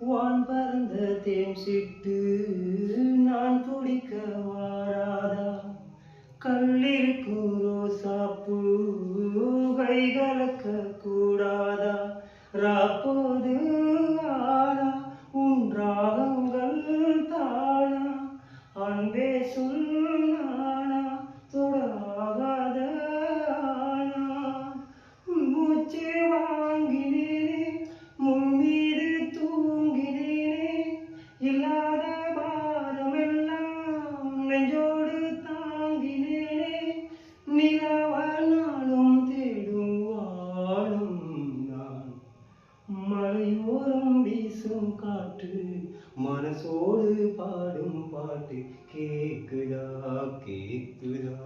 வான் பறந்த தேன் சிட்டு நான் துடிக்க வாராதா? கல்லிருக்கும் ரோசாப்பூ கை கலக்க கூடாதா ராப்போது ஆடா உன் ராகங்கள் தானா அன்பே சொல் மனசோடு பாடும் பாட்டு கேக்குதா கேக்குதா?